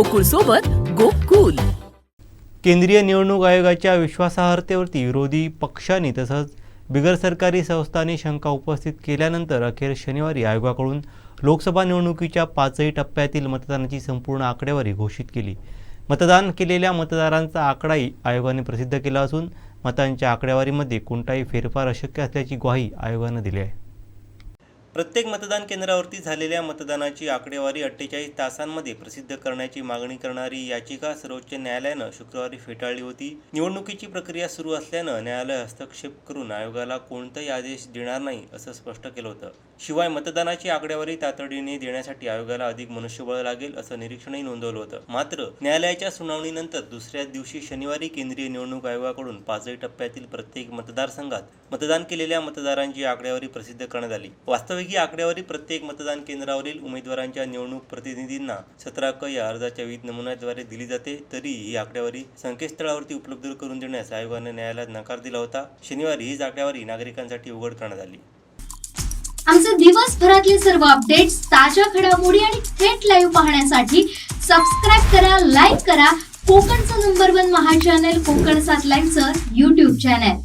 गोकुळ सोबत गोकुल. केंद्रीय निवडणूक आयोगाच्या विश्वासार्हतेवरती विरोधी पक्षांनी तसंच बिगर सरकारी संस्थांनी शंका उपस्थित केल्यानंतर अखेर शनिवारी आयोगाकडून लोकसभा निवडणुकीच्या पाचही टप्प्यातील मतदानाची संपूर्ण आकडेवारी घोषित केली. मतदान केलेल्या मतदारांचा आकडाही आयोगाने प्रसिद्ध केला असून मतांच्या आकडेवारीमध्ये कोणताही फेरफार अशक्य असल्याची ग्वाही आयोगानं दिली आहे. प्रत्येक मतदान केंद्रावरती झालेल्या मतदानाची आकडेवारी अठ्ठेचाळीस तासांमध्ये प्रसिद्ध करण्याची मागणी करणारी याचिका सर्वोच्च न्यायालयानं शुक्रवारी फेटाळली होती. निवडणुकीची प्रक्रिया सुरू असल्यानं न्यायालय हस्तक्षेप करून आयोगाला कोणताही आदेश देणार नाही असं स्पष्ट केलं होतं. शिवाय मतदानाची आकडेवारी तातडीने देण्यासाठी आयोगाला अधिक मनुष्यबळ लागेल असं निरीक्षणही नोंदवलं होतं. मात्र न्यायालयाच्या सुनावणीनंतर दुसऱ्या दिवशी शनिवारी केंद्रीय निवडणूक आयोगाकडून पाचही टप्प्यातील प्रत्येक मतदारसंघात मतदान केलेल्या मतदारांची आकडेवारी प्रसिद्ध करण्यात आली. वास्तविक ही आकडेवारी प्रत्येक मतदान केंद्रावरील उमेदवारांच्या निवडणूक प्रतिनिधींना सतरा क या अर्जाच्या विविध नमुन्याद्वारे दिली जाते. तरी ही आकडेवारी संकेतस्थळावरती उपलब्ध करून देण्यास आयोगाने न्यायालयात नकार दिला होता. शनिवारी हीच आकडेवारी नागरिकांसाठी उघड करण्यात आली. आमचे दिवसभरातले सर्व अपडेट्स ताज्या घडामोडी आणि थेट लाईव्ह पाहण्यासाठी सबस्क्राईब करा लाईक करा. कोकणचं नंबर वन महा चॅनल कोकण सात लाईनचं युट्यूब चॅनल